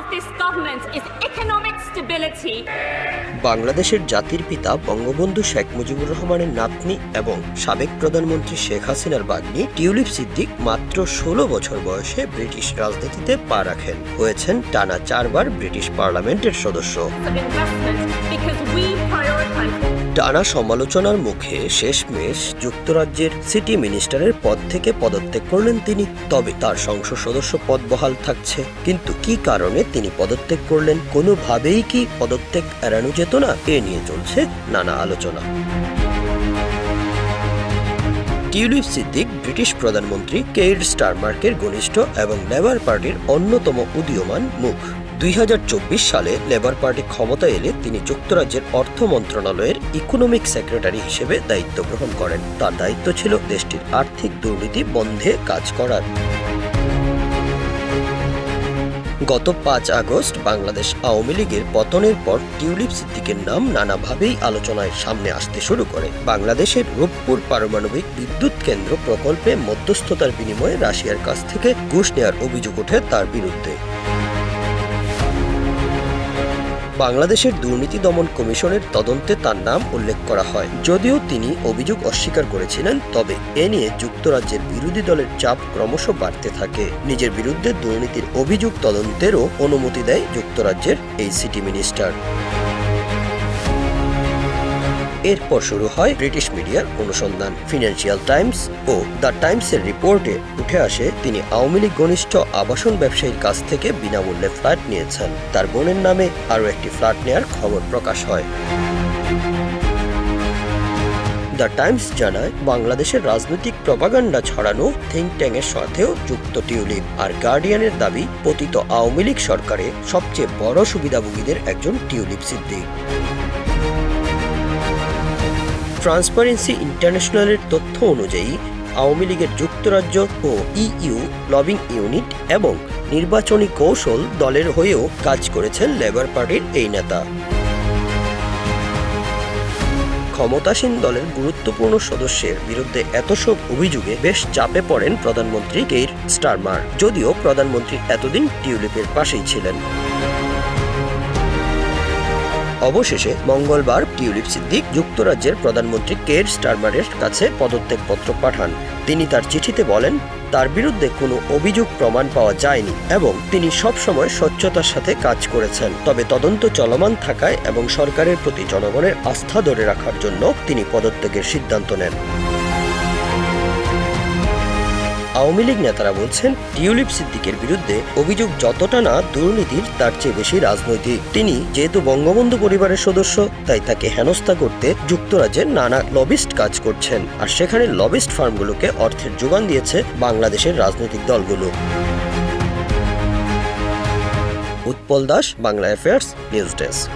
of this government is economic stability. বাংলাদেশের জাতির পিতা বঙ্গবন্ধু শেখ মুজিবুর রহমানের নাতনি এবং সাবেক প্রধানমন্ত্রী শেখ হাসিনার বাগ্নি টিউলিপ সিদ্দিক মাত্র ষোলো বছর বয়সে ব্রিটিশ রাজনীতিতে পা রাখেন হয়েছেন টানা চারবার ব্রিটিশ পার্লামেন্টের সদস্য টানা সমালোচনার মুখে শেষমেশ যুক্তরাজ্যের সিটি মিনিস্টারের পদ থেকে পদত্যাগ করলেন তিনি। তবে তার সংসদ সদস্য পদ বহাল থাকছে। কিন্তু কি কারণে তিনি পদত্যাগ করলেন? কোনোভাবেই কি পদত্যাগ এড়ানো যেত না? এ নিয়ে চলছে নানা আলোচনা। টিউলিপ সিদ্দিক, ব্রিটিশ প্রধানমন্ত্রী কেইর স্টারমার্কের ঘনিষ্ঠ এবং লেবার পার্টির অন্যতম উদীয়মান মুখ। দুই হাজার চব্বিশ সালে লেবার পার্টি ক্ষমতায় এলে তিনি যুক্তরাজ্যের অর্থ মন্ত্রণালয়ের ইকোনমিক সেক্রেটারি হিসেবে দায়িত্ব গ্রহণ করেন। তার দায়িত্ব ছিল দেশটির আর্থিক দুর্নীতি বন্ধে কাজ করার। গত পাঁচ আগস্ট বাংলাদেশ আওয়ামী লীগের পতনের পর টিউলিপ সিদ্দিকের নাম নানাভাবেই আলোচনায় সামনে আসতে শুরু করে। বাংলাদেশের রূপপুর পারমাণবিক বিদ্যুৎ কেন্দ্র প্রকল্পে মধ্যস্থতার বিনিময়ে রাশিয়ার কাছ থেকে ঘুষ নেওয়ার অভিযোগ ওঠে তার বিরুদ্ধে। বাংলাদেশের দুর্নীতি দমন কমিশনের তদন্তে তার নাম উল্লেখ করা হয়। যদিও তিনি অভিযোগ অস্বীকার করেছিলেন, তবে এ নিয়ে যুক্তরাজ্যের বিরোধী দলের চাপ ক্রমশ বাড়তে থাকে। নিজের বিরুদ্ধে দুর্নীতির অভিযোগ তদন্তেরও অনুমতি দেয় যুক্তরাজ্যের এই সিটি মিনিস্টার। এরপর শুরু হয় ব্রিটিশ মিডিয়ার অনুসন্ধান। ফিনান্সিয়াল টাইমস ও দ্য টাইমসের রিপোর্টে উঠে আসে, তিনি আওয়ামী লীগ ঘনিষ্ঠ আবাসন ব্যবসায়ীর কাছ থেকে বিনামূল্যে ফ্ল্যাট নিয়েছেন। তার বোনের নামে আরও একটি ফ্ল্যাট নেয়ার খবর প্রকাশ হয়। দ্য টাইমস জানায়, বাংলাদেশের রাজনৈতিক প্রপাগান্ডা ছড়ানো থিঙ্ক ট্যাংয়ের সাথেও যুক্ত টিউলিপ আর গার্ডিয়ানের দাবি, পতিত আওয়ামী লীগ সরকারে সবচেয়ে বড় সুবিধাভোগীদের একজন টিউলিপ সিদ্দিক। ট্রান্সপারেন্সি ইন্টারন্যাশনালের তথ্য অনুযায়ী, আওয়ামী লীগের যুক্তরাজ্য ও ইইউ লবিং ইউনিট এবং নির্বাচনী কৌশল দলের হয়েও কাজ করেছেন লেবার পার্টির এই নেতা। ক্ষমতাসীন দলের গুরুত্বপূর্ণ সদস্যের বিরুদ্ধে এত সব অভিযোগে বেশ চাপে পড়েন প্রধানমন্ত্রী কেইর স্টারমার, যদিও প্রধানমন্ত্রী এতদিন টিউলিপের পাশেই ছিলেন। অবশেষে মঙ্গলবার টিউলিপ সিদ্দিক যুক্তরাজ্যের প্রধানমন্ত্রী কের স্টারমারের কাছে পদত্যাগপত্র পাঠান। তিনি তার চিঠিতে বলেন, তার বিরুদ্ধে কোনো অভিযোগ প্রমাণ পাওয়া যায়নি এবং তিনি সবসময় স্বচ্ছতার সাথে কাজ করেছেন। তবে তদন্ত চলমান থাকায় এবং সরকারের প্রতি জনগণের আস্থা ধরে রাখার জন্য তিনি পদত্যাগের সিদ্ধান্ত নেন। আওয়ামী লীগ নেতারা বলছেন, টিউলিপ সিদ্দিকের বিরুদ্ধে অভিযোগ যতটা না দুর্নীতির, তার চেয়ে বেশি রাজনৈতিক। তিনি যেহেতু বঙ্গবন্ধু পরিবারের সদস্য, তাই তাকে হেনস্থা করতে যুক্তরাজ্যের নানা লবিস্ট কাজ করছেন। আর সেখানে লবিস্ট ফার্মগুলোকে অর্থের যোগান দিয়েছে বাংলাদেশের রাজনৈতিক দলগুলো। Utpal Das, Bangla affairs, news desk.